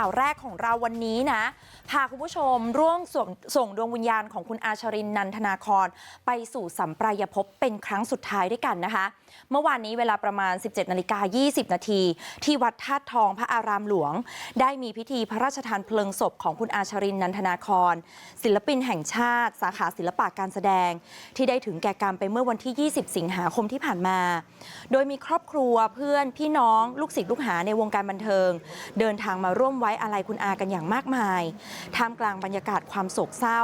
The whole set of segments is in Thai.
ข่าวแรกของเราวันนี้นะ พาคุณผู้ชมร่วมส่งส่งดวงวิญญาณของคุณอาชรินนันทนาครไปสู่สัมปรายภพเป็นครั้งสุดท้ายด้วยกันนะคะ เมื่อวานนี้เวลาประมาณ 17นาฬิกา20 นาที ที่วัดธาตุทองพระอารามหลวง ได้มีพิธีพระราชทานเพลิงศพของคุณอาชรินนันทนาครศิลปินแห่งชาติ สาขาศิลปะการแสดง ที่ได้ถึงแก่กรรมไปเมื่อวันที่ 20 สิงหาคมที่ผ่านมา โดยมีครอบครัวเพื่อนพี่น้องลูกศิษย์ลูกหาในวงการบันเทิง เดินทางมาร่วมไว้อาลัยคุณอากันอย่างมากมาย ท่ามกลางบรรยากาศความโศกเศร้า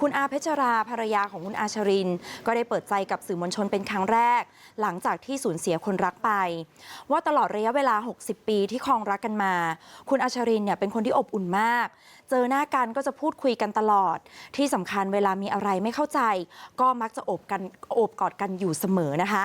คุณอาเพชราภรรยาของคุณอาชริน ก็ได้เปิดใจกับสื่อมวลชนเป็นครั้งแรก หลังจากที่สูญเสียคนรักไป ว่าตลอดระยะเวลา 60 ปีที่ครองรักกันมา คุณอาชรินเนี่ยเป็นคนที่อบอุ่นมาก เจอหน้ากันก็จะพูดคุยกันตลอด ที่สำคัญเวลามีอะไรไม่เข้าใจ ก็มักจะโอบกันอบกอดกันอยู่เสมอนะคะ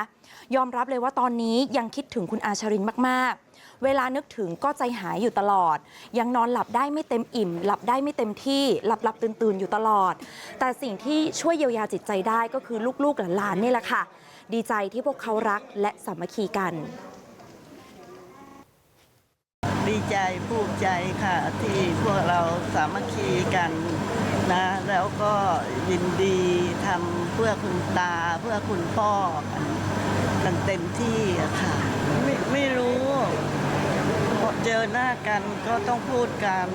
ยอมรับเลยว่าตอนนี้ยังคิดถึงคุณอาชรินมากๆ เวลานึกถึงก็ใจหายอยู่ตลอด ยังนอนหลับได้ไม่เต็มอิ่ม หลับได้ไม่เต็มที่หลับหลับตื่นตื่นอยู่ตลอด แต่สิ่งที่ช่วยเยียวยาจิตใจได้ก็คือลูกๆหลานๆนี่แหละค่ะ ดีใจที่พวกเขารักและสามัคคีกัน ดีใจภูมิใจค่ะ ที่พวกเราสามัคคีกันนะแล้วก็ยินดีทำเพื่อคุณตาเพื่อคุณพ่อกันเต็มที่ค่ะไอเจอหน้ากันก็ต้องพูดกัน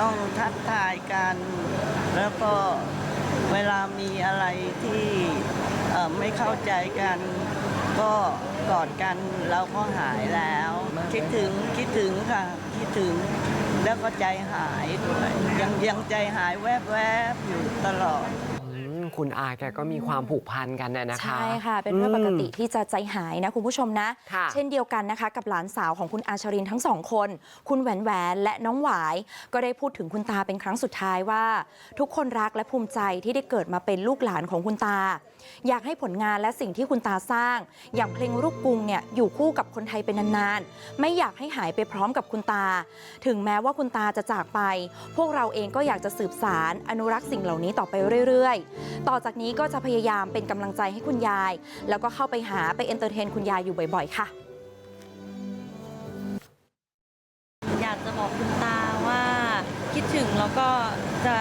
ต้องทักทายกัน แล้วก็เวลามีอะไรที่ไม่เข้าใจกัน ก็กอดกันเราก็หายแล้ว คิดถึงคิดถึงค่ะ คิดถึงแล้วก็ใจหายด้วยยังยังใจหายแวบๆอยู่ตลอด คุณอาแกก็มีความผูกพันกันน่ะนะคะ ใช่ค่ะ เป็นเรื่องปกติที่จะใจหายนะคุณผู้ชมนะ ค่ะเช่นเดียวกันนะคะ กับหลานสาวของคุณอาชรินทั้งสองคน คุณแหวนแหวนและน้องหวาย ก็ได้พูดถึงคุณตาเป็นครั้งสุดท้ายว่า ทุกคนรักและภูมิใจที่ได้เกิดมาเป็นลูกหลานของคุณตา อยากให้ผลงานและสิ่งที่คุณตาสร้าง อย่างเพลงลูกกรุงเนี่ยอยู่คู่กับคนไทยเป็นนานๆ ไม่อยากให้หายไปพร้อมกับคุณตา ถึงแม้ว่าคุณตาจะจากไป พวกเราเองก็อยากจะสืบสารอนุรักษ์สิ่งเหล่านี้ต่อไปเรื่อยๆต่อจากนี้ก็จะพยายามเป็นกำลังใจให้คุณยาย แล้วก็เข้าไปหาไปเอนเตอร์เทนคุณยายอยู่บ่อยๆ ค่ะ อยากจะบอกคุณตาว่าคิดถึงแล้วก็จะ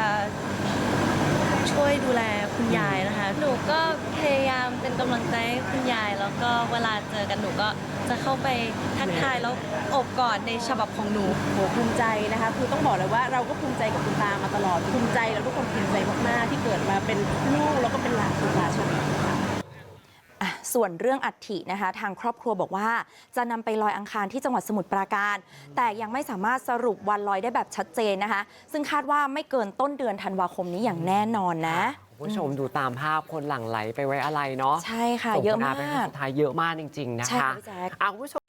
ช่วยดูแลคุณยายนะคะ หนูก็พยายามเป็นกำลังใจให้คุณยาย ก็เวลาเจอกันหนูก็จะเข้าไปทักทายแล้วโอบกอดในฉบับของหนู โหภูมิใจนะคะ คือต้องบอกเลยว่าเราก็ภูมิใจกับคุณตามาตลอด ภูมิใจแล้วทุกคนภูมิใจมากๆที่เกิดมาเป็นลูกแล้วก็เป็นหลานคุณตาชมค่ะ อะส่วนเรื่องอัฐินะคะ ทางครอบครัวบอกว่า จะนำไปลอยอังคารที่จังหวัดสมุทรปราการ แต่ยังไม่สามารถสรุปวันลอยได้แบบชัดเจนนะคะ ซึ่งคาดว่าไม่เกินต้นเดือนธันวาคมนี้อย่างแน่นอนนะ คุณผู้ชมดูตามภาพคนหลั่งไหลไปไว้อะไรเนาะใช่ค่ะส่งเยอะคุณมาเป็นครั้งกสุดท้ายเยอะมากจริงๆนะใช่คะ